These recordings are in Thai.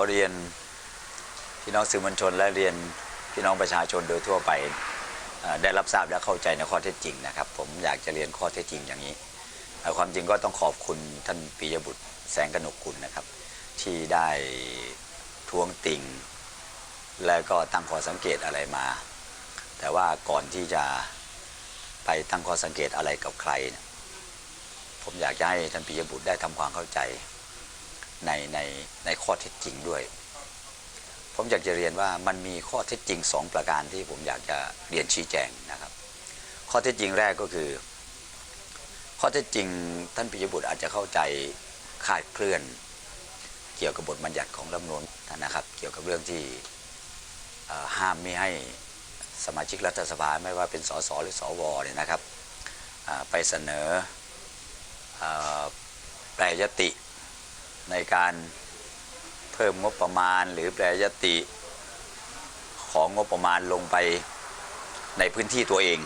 อเรียนพี่น้องสื่อมวลชนและเรียนพี่น้องประชาชนโดยทั่วไปได้รับทราบและเข้าใจในข้อเท็จจริงนะครับ ผมอยากจะเรียนข้อเท็จจริงอย่างนี้เอ่ความจริงก็ต้องขอบคุณท่านปิยบุตรแสงกนกกุลนะครับ ที่ได้ทวงติ่ง และก็ตั้งข้อสังเกตอะไรมา แต่ว่าก่อนที่จะไปตั้งข้อสังเกตอะไรกับใคร ผมอยากจะให้ท่านปิยบุตรได้ทำความเข้าใจ ในในในข้อเท็จจริงด้วย ผมอยากจะเรียนว่ามันมีข้อเท็จจริงสองประการที่ผมอยากจะเรียนชี้แจงนะครับ ข้อเท็จจริงแรกก็คือ ข้อเท็จจริงท่านปิยบุตรอาจจะเข้าใจคลาดเคลื่อน เกี่ยวกับบทบัญญัติของรัฐมนูญนะครับ เกี่ยวกับเรื่องที่ห้ามไม่ให้สมาชิกรัฐสภาไม่ว่าเป็นสสหรือสวเนี่ยนะครับไปเสนอเอ่อแปรยติ ในการเพิ่มงบประมาณหรือแปรยติของงบประมาณลงไปในพื้นที่ตัวเอง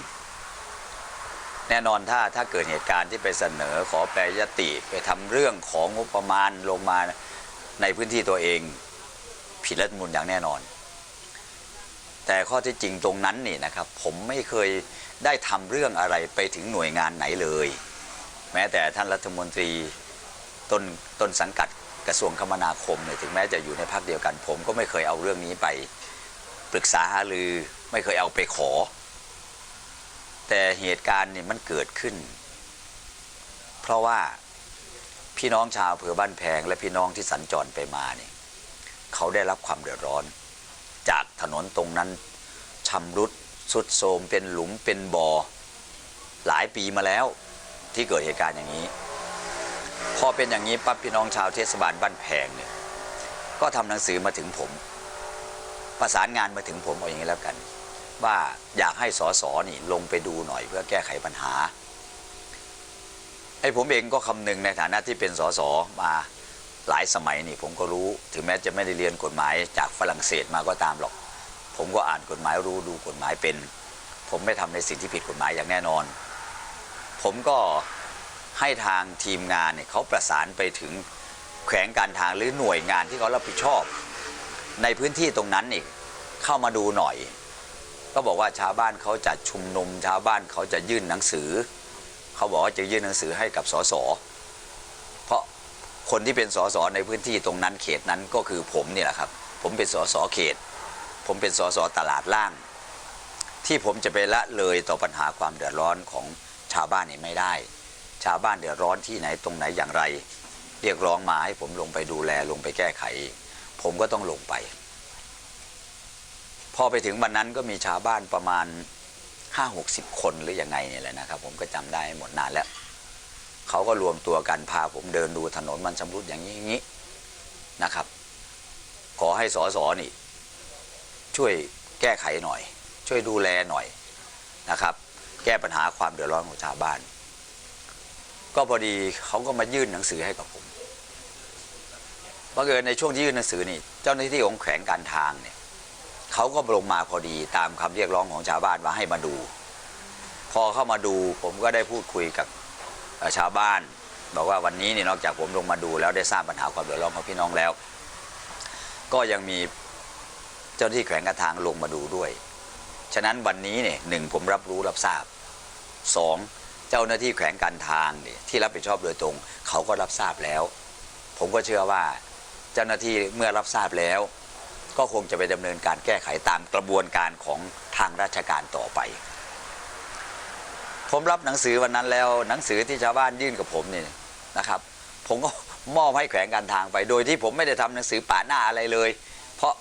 แน่นอนถ้าถ้าเกิดเหตุการณ์ที่ไปเสนอขอแปรยติไปทำเรื่องของงบประมาณลงมาในพื้นที่ตัวเอง ผิดรัฐมนูญอย่างแน่นอน แต่ข้อที่จริงตรงนั้นนี่นะครับ ผมไม่เคยได้ทำเรื่องอะไรไปถึงหน่วยงานไหนเลย แม้แต่ท่านรัฐมนตรี ต้นต้นสังกัดกระทรวงคมนาคมเนี่ยถึงแม้จะอยู่ในพรรคเดียวกัน ผมก็ไม่เคยเอาเรื่องนี้ไปปรึกษาหารือไม่เคยเอาไปขอ แต่เหตุการณ์นี่มันเกิดขึ้น เพราะว่าพี่น้องชาวอำเภอบ้านแพง และพี่น้องที่สัญจรไปมาเนี่ยเขาได้รับความเดือดร้อน จากถนนตรงนั้นชำรุดสุดโทมเป็นหลุมเป็นบ่อหลายปีมาแล้วที่เกิดเหตุการณ์อย่างนี้ พอเป็นอย่างนี้ปั๊บพี่น้องชาวเทศบาลบ้านแพงเนี่ยก็ทำหนังสือมาถึงผม ประสานงานมาถึงผมเอาอย่างนี้แล้วกัน ว่าอยากให้สสนี่ลงไปดูหน่อยเพื่อแก้ไขปัญหาไอ้ผมเองก็คำนึงในฐานะที่เป็นสสมาหลายสมัยนี่ผมก็รู้ ถึงแม้จะไม่ได้เรียนกฎหมายจากฝรั่งเศสมาก็ตามหรอก ผมก็อ่านกฎหมายรู้ดูกฎหมายเป็น ผมไม่ทำในสิ่งที่ผิดกฎหมายอย่างแน่นอน ผมก็ ให้ทางทีมงานเนี่ยเขาประสานไปถึงแขวงการทางหรือหน่วยงานที่เขารับผิดชอบ ในพื้นที่ตรงนั้นนี่เข้ามาดูหน่อย ก็บอกว่าชาวบ้านเขาจะชุมนุมชาวบ้านเขาจะยื่นหนังสือ เขาบอกว่าจะยื่นหนังสือให้กับสสเพราะคนที่เป็นสสในพื้นที่ตรงนั้นเขตนั้นก็คือผมนี่แหละครับ ผมเป็นสสเขต ผมเป็นสสตลาดล่าง ที่ผมจะไปละเลยต่อปัญหาความเดือดร้อนของชาวบ้านนี่ไม่ได้ ชาวบ้านเดือดร้อนที่ไหนตรงไหนอย่างไร เรียกร้องมาให้ผมลงไปดูแลลงไปแก้ไข ผมก็ต้องลงไป พอไปถึงวันนั้นก็มีชาวบ้านประมาณห้าหกสิบคนหรือยังไงเนี่ยแหละนะครับ ผมก็จำได้หมดนานแล้วเขาก็รวมตัวกันพาผมเดินดูถนนมันชำรุดอย่างนี้อย่างนี้นะครับ ขอให้สอสอนี่ ช่วยแก้ไขหน่อย ช่วยดูแลหน่อยนะครับ แก้ปัญหาความเดือดร้อนของชาวบ้าน ก็พอดีเขาก็มายื่นหนังสือให้กับผมบังเอิญในช่วงที่ยื่นหนังสือนี่ เจ้าหน้าที่ของแขวงการทางเนี่ยเขาก็ลงมาพอดีตามคำเรียกร้องของชาวบ้านว่าให้มาดู พอเข้ามาดูผมก็ได้พูดคุยกับชาวบ้าน บอกว่าวันนี้นี่นอกจากผมลงมาดู แล้วได้ทราบปัญหาความเดือดร้อนของพี่น้องแล้ว ก็ยังมีเจ้าหน้าที่แขวงการทางลงมาดูด้วย ฉะนั้นวันนี้เนี่ยหนึ่งผมรับรู้รับทราบสอง เจ้าหน้าที่แขวงการทางเนี่ยที่รับผิดชอบโดยตรง เขาก็รับทราบแล้ว ผมก็เชื่อว่าเจ้าหน้าที่เมื่อรับทราบแล้ว ก็คงจะไปดำเนินการแก้ไขตามกระบวนการของทางราชการต่อไป ผมรับหนังสือวันนั้นแล้วหนังสือที่ชาวบ้านยื่นกับผมเนี่ยนะครับ ผมก็มอบให้แขวงการทางไป โดยที่ผมไม่ได้ทำหนังสือป่าหน้าอะไรเลย เพราะ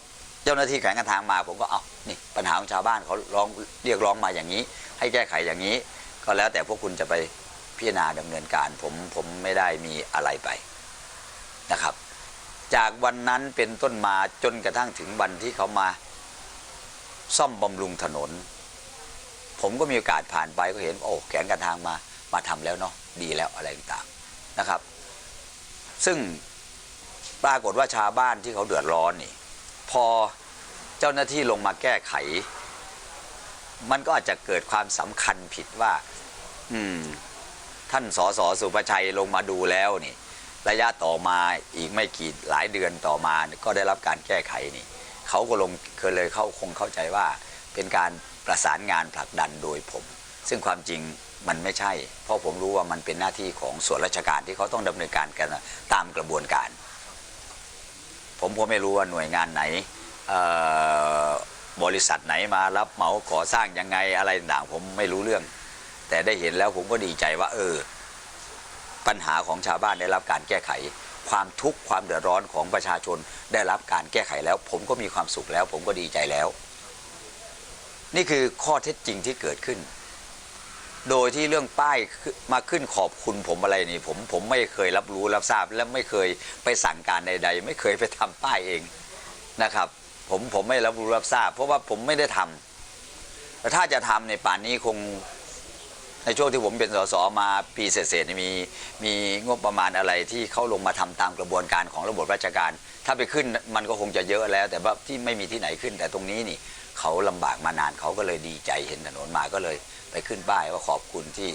เจ้าหน้าที่แขวงการทางมา ผมก็เอานี่ปัญหาของชาวบ้านเขาร้องเรียกร้องมาอย่างนี้ ให้แก้ไขอย่างนี้ ก็แล้วแต่พวกคุณจะไปพิจารณาดำเนินการผมผมไม่ได้มีอะไรไปนะครับ จากวันนั้นเป็นต้นมาจนกระทั่งถึงวันที่เขามาซ่อมบำรุงถนน ผมก็มีโอกาสผ่านไปก็เห็นโอ้แขนการทางมามาทำแล้วเนาะดีแล้วอะไรต่างๆนะครับ ซึ่งปรากฏว่าชาวบ้านที่เขาเดือดร้อนนี่ พอเจ้าหน้าที่ลงมาแก้ไข มันก็อาจจะเกิดความสำคัญผิดว่า อืม ท่านสสสุประชัยลงมาดูแล้วนี่ ระยะต่อมาอีกไม่กี่หลายเดือนต่อมาก็ได้รับการแก้ไขนี่เขาก็ลงเคยเลยเขาคงเข้าใจว่า เป็นการประสานงานผลักดันโดยผม ซึ่งความจริงมันไม่ใช่ เพราะผมรู้ว่ามันเป็นหน้าที่ของส่วนราชการที่เขาต้องดำเนินการกันตามกระบวนการ ผมก็ไม่รู้ว่าหน่วยงานไหนเอ่อ บริษัทไหนมารับเหมาก่อสร้างยังไงอะไรต่างๆผมไม่รู้เรื่อง แต่ได้เห็นแล้วผมก็ดีใจว่า เออ ปัญหาของชาวบ้านได้รับการแก้ไข ความทุกข์ความเดือดร้อนของประชาชนได้รับการแก้ไขแล้ว ผมก็มีความสุขแล้ว ผมก็ดีใจแล้ว นี่คือข้อเท็จจริงที่เกิดขึ้น โดยที่เรื่องป้ายมาขึ้นขอบคุณผมอะไรนี่ ผมผมไม่เคยรับรู้รับทราบ และไม่เคยไปสั่งการใด ๆ ไม่เคยไปทำป้ายเองนะครับ ผมผมไม่รับรู้รับทราบ เพราะว่าผมไม่ได้ทำแต่ถ้าจะทำในป่านนี้คงในช่วงที่ผมเป็นสสมาปีเศษฐีมีมีงบประมาณอะไรที่เขาลงมาทำตามกระบวนการของระบบราชการ ถ้าไปขึ้นมันก็คงจะเยอะแล้ว แต่ว่าที่ไม่มีที่ไหนขึ้น แต่ตรงนี้นี่เขาลำบากมานานเขาก็เลยดีใจเห็นถนนมาก็เลย ไปขึ้นป้ายว่าขอบคุณที่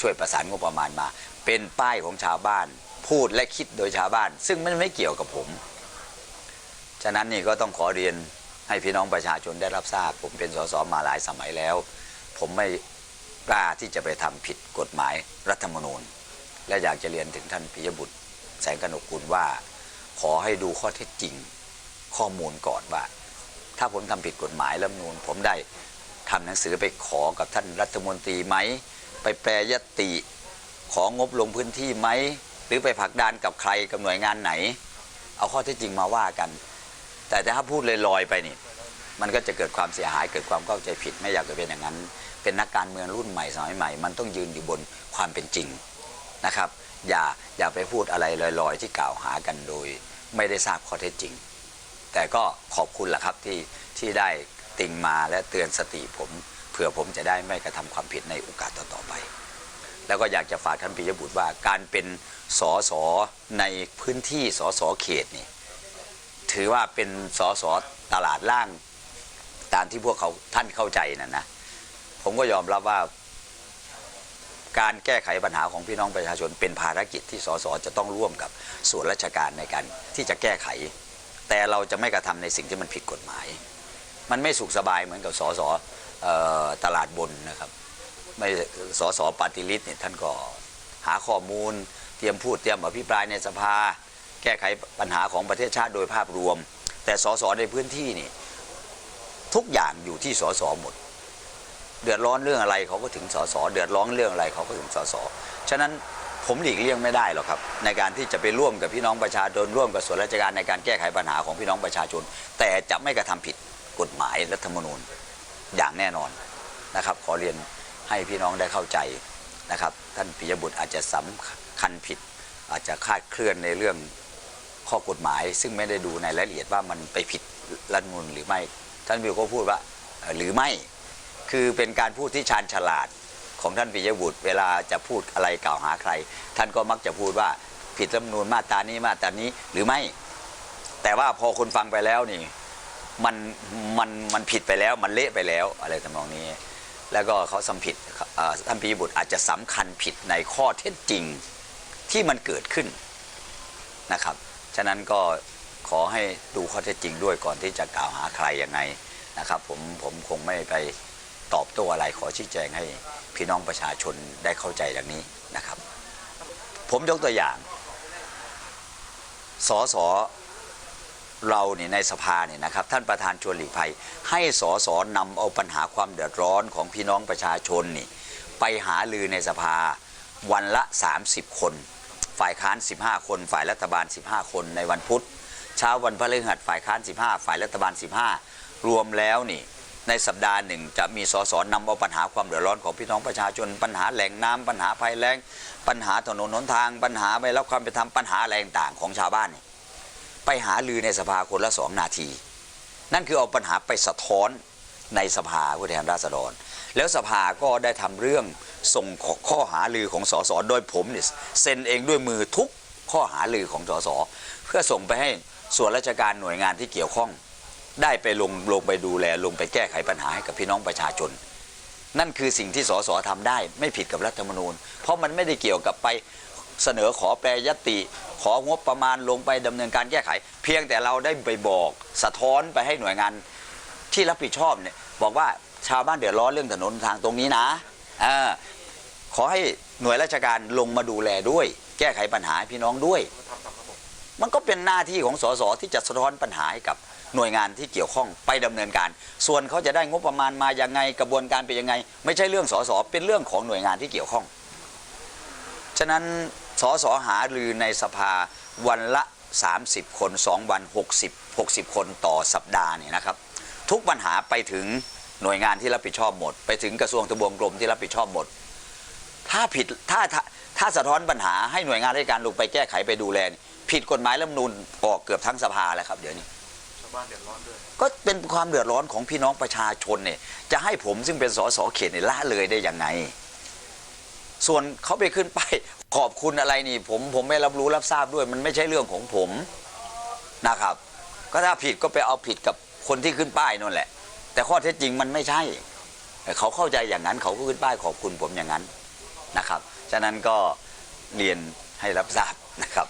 ช่วยประสานงบประมาณมา เป็นป้ายของชาวบ้าน พูดและคิดโดยชาวบ้าน ซึ่งมันไม่เกี่ยวกับผม ฉะนั้นนี่ก็ต้องขอเรียนให้พี่น้องประชาชนได้รับทราบ ผมเป็นสสมาหลายสมัยแล้ว ผมไม่กล้าที่จะไปทำผิดกฎหมายรัฐธรรมนูญ และอยากจะเรียนถึงท่านปิยบุตร แสงกนกกุลว่า ขอให้ดูข้อเท็จจริงข้อมูลก่อนว่า ถ้าผมทำผิดกฎหมายรัฐธรรมนูญ ผมได้ทำหนังสือไปขอกับท่านรัฐมนตรีไหมไปแปรยติของงบลงพื้นที่ไหมหรือไปผลักดันกับใครกับหน่วยงานไหน เอาข้อเท็จจริงมาว่ากัน แต่ถ้าพูดลอยๆไปนี่ มันก็จะเกิดความเสียหายเกิดความเข้าใจผิด ไม่อยากจะเป็นอย่างนั้น เป็นนักการเมืองรุ่นใหม่สมัยใหม่ มันต้องยืนอยู่บนความเป็นจริงนะครับ อย่าอย่าไปพูดอะไรลอยๆ ที่กล่าวหากันโดย ไม่ได้ทราบข้อเท็จจริง แต่ก็ขอบคุณแหละครับที่ที่ได้ติงมาและเตือนสติผมเผื่อผมจะได้ไม่กระทำความผิดในโอกาสต่อๆไป แล้วก็อยากจะฝากท่านปิยบุตรว่าการเป็นสอสอในพื้นที่สอสอเขตนี่ ถือว่าเป็นสอสอตลาดล่างตามที่พวกเขาท่านเข้าใจนะนะผมก็ยอมรับว่า การแก้ไขปัญหาของพี่น้องประชาชน เป็นภารกิจที่สสจะต้องร่วมกับส่วนราชการในการที่จะแก้ไข แต่เราจะไม่กระทำในสิ่งที่มันผิดกฎหมาย มันไม่สุขสบายเหมือนกับสสเอ่อตลาดบนนะครับ ไม่สสปฏิริษเนี่ยท่านก็หาข้อมูลเตรียมพูดเตรียมอภิปรายในสภา แก้ไขปัญหาของประเทศชาติโดยภาพรวม แต่สสในพื้นที่นี่ทุกอย่างอยู่ที่สสหมด เดือดร้อนเรื่องอะไรเขาก็ถึงสสเดือดร้อนเรื่องอะไรเขาก็ถึงสสฉะนั้นผมหลีกเลี่ยงไม่ได้หรอกครับ ในการที่จะไปร่วมกับพี่น้องประชาชนร่วมกับส่วนราชการในการแก้ไขปัญหาของพี่น้องประชาชน แต่จะไม่กระทำผิดกฎหมายรัฐธรรมนูญอย่างแน่นอนนะครับ ขอเรียนให้พี่น้องได้เข้าใจนะครับ ท่านปิยบุตรอาจจะสำคัญผิด อาจจะคาดเคลื่อนในเรื่อง ข้อกฎหมาย ซึ่งไม่ได้ดูในรายละเอียดว่ามันไปผิดรัฐมนูญหรือไม่ ท่านบิวก็พูดว่าหรือไม่คือเป็นการพูดที่ชาญฉลาดของท่านปิยบุตร เวลาจะพูดอะไรกล่าวหาใคร ท่านก็มักจะพูดว่าผิดรัฐมนูญมาตรานี้มาตรานี้หรือไม่ แต่ว่าพอคนฟังไปแล้วนี่มันมันมันผิดไปแล้วมันเละไปแล้วอะไรทำนองนี้ แล้วก็เขาสำผิดท่านปิยบุตรอาจจะสำคัญผิดในข้อเท็จจริงที่มันเกิดขึ้นนะครับ ฉะนั้นก็ขอให้ดูข้อเท็จจริงด้วยก่อนที่จะกล่าวหาใครยังไงนะครับ ผมผมคงไม่ไปตอบโต้อะไรขอชี้แจงให้พี่น้องประชาชนได้เข้าใจดังนี้นะครับ ผมยกตัวอย่างสสเราเนี่ยในสภาเนี่ยนะครับ ท่านประธานชวนหลีกภัย ให้สสนำเอาปัญหาความเดือดร้อนของพี่น้องประชาชนนี่ไปหาลือในสภาวันละ 30 คน ฝ่ายค้าน 15 คน ฝ่ายรัฐบาล 15 คนในวันพุธ เช้าวันพฤหัสฝ่ายค้าน 15 ฝ่ายรัฐบาล 15 รวมแล้วนี่ในสัปดาห์หนึ่งจะมีสสนำเอาปัญหาความเดือดร้อนของพี่น้องประชาชน ปัญหาแหล่งน้ำปัญหาภัยแล้ง ปัญหาถนนหนทาง ปัญหาไม่รับความเป็นธรรมปัญหาอะไรต่างๆของชาวบ้านไปหาลือในสภาคนละสองนาที นั่นคือเอาปัญหาไปสะท้อน ในสภาผู้แทนราษฎร แล้วสภาก็ได้ทำเรื่องส่งข้อหาลือของสสโดยผมเนี่ยเซ็นเองด้วยมือทุกข้อหาลือของสสเพื่อส่งไปให้ส่วนราชการหน่วยงานที่เกี่ยวข้อง ได้ไปลงลงไปดูแลลงไปแก้ไขปัญหาให้กับพี่น้องประชาชน นั่นคือสิ่งที่สสทำได้ไม่ผิดกับรัฐธรรมนูญ เพราะมันไม่ได้เกี่ยวกับไปเสนอขอแปรยติ ของบประมาณลงไปดำเนินการแก้ไข เพียงแต่เราได้ไปบอกสะท้อนไปให้หน่วยงาน ที่รับผิดชอบเนี่ยบอกว่าชาวบ้านเดือดร้อนเรื่องถนนทางตรงนี้นะอขอให้หน่วยราชการลงมาดูแลด้วย แก้ไขปัญหาพี่น้องด้วย มันก็เป็นหน้าที่ของสสที่จะสะท้อนปัญหาให้กับหน่วยงานที่เกี่ยวข้องไปดำเนินการ ส่วนเขาจะได้งบประมาณมาอยังไงกระบวนการเป็นยังไง ไม่ใช่เรื่องสสเป็นเรื่องของหน่วยงานที่เกี่ยวข้อง ฉะนั้นสสหารือในสภาวันละ 30 คน 2 วัน 60 60 คนต่อสัปดาห์เนี่ยนะครับ ทุกปัญหาไปถึงหน่วยงานที่รับผิดชอบหมด ไปถึงกระทรวงทบวงกรมที่รับผิดชอบหมด ถ้าผิดถ้าถ้าถ้าสะท้อนปัญหาให้หน่วยงานราชการลงไปแก้ไขไปดูแลนี่ผิดกฎหมายรัฐธรรมนูญออกเกือบทั้งสภาแล้วครับเดี๋ยวนี้ชาวบ้านเดือดร้อนด้วยก็เป็นความเดือดร้อนของพี่น้องประชาชนเนี่ยจะให้ผมซึ่งเป็นสสเขตเนี่ยละเลยได้ยังไง ส่วนเขาไปขึ้นไปายขอบคุณอะไรนี่ ผมผมไม่รับรู้รับทราบด้วย มันไม่ใช่เรื่องของผมนะครับ ก็ถ้าผิดก็ไปเอาผิดกับ คนที่ขึ้นป้ายนั่นแหละ แต่ข้อเท็จจริงมันไม่ใช่ เขาเข้าใจอย่างนั้นเขาก็ขึ้นป้ายขอบคุณผมอย่างนั้นนะครับ ฉะนั้นก็เรียนให้รับทราบนะครับ